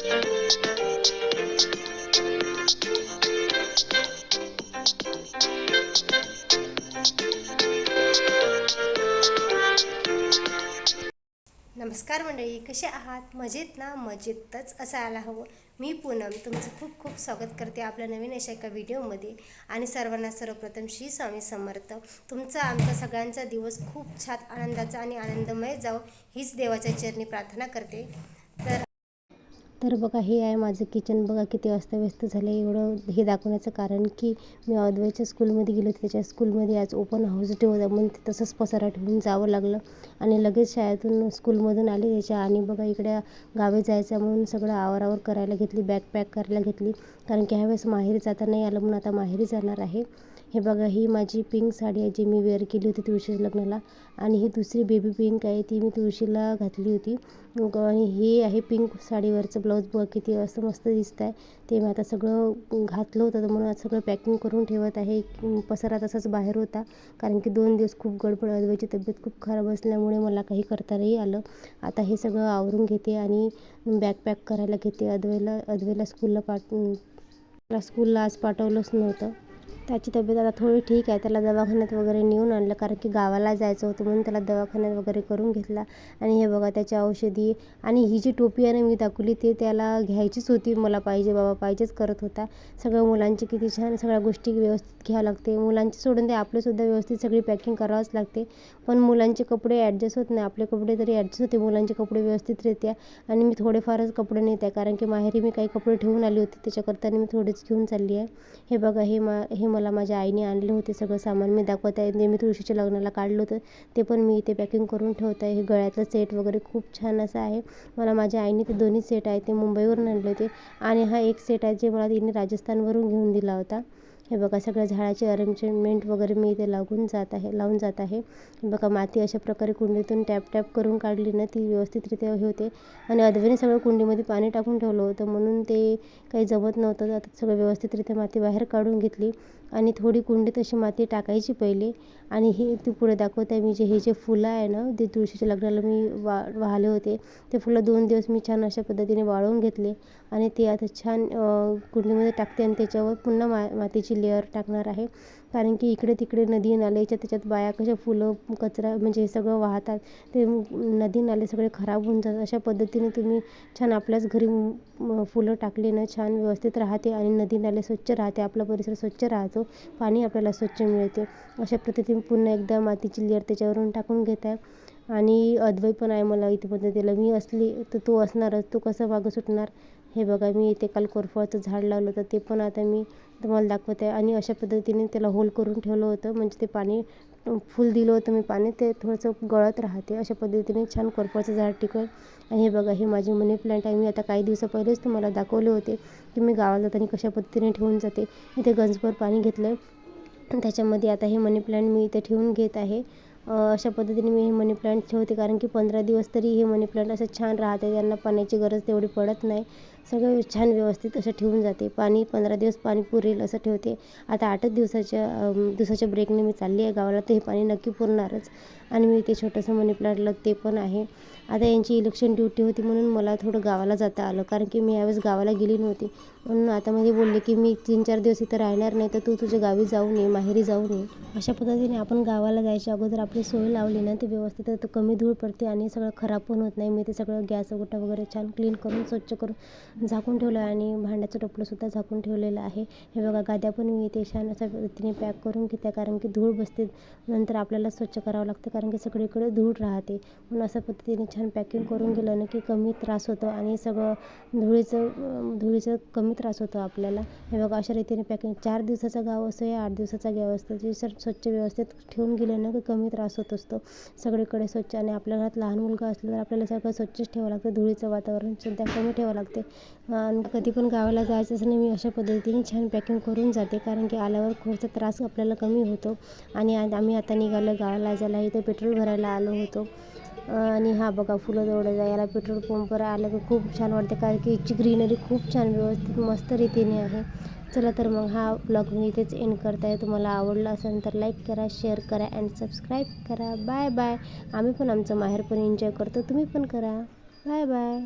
नमस्कार मंडळी कसे आहात? मजेत ना? मजेतच असायला हवं. मी पूनम तुमचं खूप खूप स्वागत करते आपल्या नवीन अशा एका व्हिडिओमध्ये. आणि सर्वांना सर्वप्रथम श्री स्वामी समर्थ. तुमचा आमचा सगळ्यांचा दिवस खूप छान आनंदाचा आणि आनंदमय जावं हीच देवाच्या चरणी प्रार्थना करते. तर बघा हे आहे माझं किचन बघा किती अस्तव्यस्त झालं. एवढं हे दाखवण्याचं कारण की मी अद्वैच्या स्कूलमध्ये गेलो त्याच्या स्कूलमध्ये आज ओपन हाऊस डे होता म्हणून ते तसंच पसारा ठेवून जावं लागलं. आणि लगेच शाळेतून स्कूलमधून आले त्याच्या आणि बघा इकडे गावी जायचं म्हणून सगळं आवारावर करायला घेतली. बॅग पॅक करायला घेतली. कारण की ह्यावेळेस माहेरी जाता नाही आलं म्हणून आता माहेरी जाणार आहे. हे बघा ही माझी पिंक साडी आहे जी मी वेअर केली होती तुळशीच्या लग्नाला. आणि ही दुसरी बेबी पिंक आहे ती मी तुळशीला घातली होती. आणि हे आहे पिंक साडीवरचं ब्लाऊज बघ किती असं मस्त दिसत आहे ते मी आता सगळं घातलं होतं तर म्हणून सगळं पॅकिंग करून ठेवत आहे. पसारा तसाच बाहेर होता कारण की दोन दिवस खूप गडबड अद्वैची तब्येत खूप खराब असल्यामुळे मला काही करता नाही आलं. आता हे सगळं आवरून घेते आणि बॅग पॅक करायला घेते. अदवेला अदवेला स्कूलला पाठ स्कूलला आज पाठवलंच नव्हतं. त्याची तब्येत आता थोडी ठीक आहे. त्याला दवाखान्यात वगैरे नेऊन आणलं. कारण की गावाला जायचं होतं म्हणून त्याला दवाखान्यात वगैरे करून घेतला. आणि हे बघा त्याची औषधी आणि ही जी टोपी आहे ना मी दाखवली ते त्याला घ्यायचीच होती. मला पाहिजे बाबा पाहिजेच करत होता. सगळ्या मुलांची किती छान सगळ्या गोष्टी व्यवस्थित घ्यावं लागते. मुलांची सोडून ते आपलेसुद्धा व्यवस्थित सगळी पॅकिंग करावंच लागते. पण मुलांचे कपडे ॲडजस्ट होत नाही. आपले कपडे तरी ॲडजस्ट होते. मुलांचे कपडे व्यवस्थित येत्या आणि मी थोडेफारच कपडे नेत आहे कारण की माहेरी मी काही कपडे ठेवून आली होती. त्याच्याकरता मी थोडेच घेऊन चालली आहे. हे बघा हे मा हे मला मला माझ्या आईने आणले होते सगळं सामान. मी दाखवत आहे जे मी तुळशीच्या लग्नाला काढलं होतं. ते पण मी इथे पॅकिंग करून ठेवत आहे. हे गळ्यातलं सेट वगैरे खूप छान असं आहे. मला माझ्या आईने ते दोन्ही सेट आहे ते मुंबईवरून आणले होते. आणि हा एक सेट आहे जे मला तिने राजस्थानवरून घेऊन दिला होता. हे बघा सगळ्या झाडाचे अरेंजमेंट वगैरे मी इथे लागून जात आहे लावून जात आहे. बघा माती अशा प्रकारे कुंडीतून टॅप टॅप करून काढली ना ती व्यवस्थितरित्या हे होते. आणि अदवेने सगळं कुंडीमध्ये पाणी टाकून ठेवलं होतं. म्हणून ते काही जमत नव्हतं. आता सगळं व्यवस्थितरित्या माती बाहेर काढून घेतली. आणि थोडी कुंडीत अशी माती टाकायची पहिले. आणि हे ती पुढे दाखवत आहे मी जे हे जे फुलं आहे ना ते तुळशीच्या लग्नाला मी वा वाहले होते. ते फुलं दोन दिवस मी छान अशा पद्धतीने वाळवून घेतले. आणि ते आता छान कुंडीमध्ये टाकते आणि त्याच्यावर पुन्हा मा मातीची लेअर टाकणार आहे. कारण की इकडे तिकडे नदी नाल्याच्या त्याच्यात बाया कशा फुलं कचरा म्हणजे हे सगळं वाहतात. ते नदी नाले सगळे खराब होऊन जातात. अशा पद्धतीने तुम्ही छान आपल्याच घरी फुलं टाकली ना छान व्यवस्थित राहते. आणि नदी नाले स्वच्छ राहते आपला परिसर स्वच्छ राहतो. पाणी आपल्याला स्वच्छ मिळते. अशा पद्धतीने पुन्हा एकदा मातीची लेअर त्याच्यावरून टाकून घेत आहे. आणि अद्वै पण आहे मला इथे पद्धतीला. मी असली तर तो असणारच तो कसं मागं सुटणार? हे बघा मी इथे काल कोरफळचं झाड लावलं होतं ते पण आता मी तुम्हाला दाखवत. आहे आणि अशा पद्धतीने त्याला होल करून ठेवलं होतं. म्हणजे ते पाणी फुल दिलं होतं मी पाणी ते थोडंसं गळत राहते. अशा पद्धतीने छान कोरफळचं झाड टिकल. आणि हे बघा हे माझी मनी प्लांट आहे. मी आता काही दिवसा पहिलेच तुम्हाला दाखवले होते की मी गावाला जाताना कशा पद्धतीने ठेवून जाते. इथे गंजभर पाणी घेतलं आहे त्याच्यामध्ये आता हे मनी प्लांट मी इथे ठेवून घेत आहे. अशा पद्धतीने मी हे मनी प्लांट ठेवते. कारण की पंधरा दिवस तरी हे मनी प्लांट असं छान राहते. त्यांना पाण्याची गरज तेवढी पडत नाही. सगळं छान व्यवस्थित असं ठेवून जाते. पाणी पंधरा दिवस पाणी पुरेल असं ठेवते. आता आठच दिवसाच्या दिवसाच्या ब्रेकने मी चालली आहे गावाला तर हे पाणी नक्की पुरणारच. आणि मी ते छोटंसं मनी प्लांटला ते पण आहे. आता यांची इलेक्शन ड्युटी होती म्हणून मला थोडं गावाला जाता आलं. कारण की मी यावेळेस गावाला गेली नव्हती. म्हणून आता मध्ये बोलले की मी तीन चार दिवस इथं राहणार नाही तर तू तुझ्या गावी जाऊ नये माहेरी जाऊ नये. अशा पद्धतीने आपण गावाला जायच्या अगोदर आपली सोय लावली ना ती व्यवस्थित. तर कमी धूळ पडते आणि सगळं खराब पण होत नाही. मी ते सगळं गॅस गोटा वगैरे छान क्लीन करून स्वच्छ करून झाकून ठेवलं आणि भांड्याचं टोपलंसुद्धा झाकून ठेवलेलं आहे. हे बघा गाद्या पण मी इथे छान अशा पद्धतीने पॅक करून घेते कारण की धूळ बसते. नंतर आपल्याला स्वच्छ करावं लागतं कारण की सगळीकडे धूळ राहते. म्हणून अशा पद्धतीने छान पॅकिंग करून गेलं ना की कमी त्रास होतो आणि सगळं धुळीचं धुळीचं कमी त्रास होतो आपल्याला. हे बघा अशा रीतीने पॅकिंग. चार दिवसाचा गाव असतो या आठ दिवसाचा गाव असतो जे सर स्वच्छ व्यवस्थित ठेवून गेलं ना की कमी त्रास होत असतो. सगळीकडे स्वच्छ आणि आपल्या घरात लहान मुलगा असलं तर आपल्याला सगळं स्वच्छच ठेवावं लागतं. धुळीचं वातावरण सध्या कमी ठेवावं लागते. आणि कधी पण गावाला जायचं असं मी अशा पद्धतीने छान पॅकिंग करून जाते. कारण की आल्यावर खूपचा त्रास आपल्याला कमी होतो. आणि आम्ही आता निघालो गावाला जायला इथे पेट्रोल भरायला आलो होतो. आणि हा बघा फुलं तेवढं याला पेट्रोल पंपवर आलं की खूप छान वाटते. कारण की इथची ग्रीनरी खूप छान व्यवस्थित मस्त रीतीने आहे. चला तर मग हा ब्लॉग मी इथेच एंड करताय. तुम्हाला आवडला असेल तर लाईक करा शेअर करा अँड सबस्क्राईब करा. बाय बाय आम्ही पण आमचं माहेर पण एन्जॉय करतो. तुम्ही पण करा. Bye bye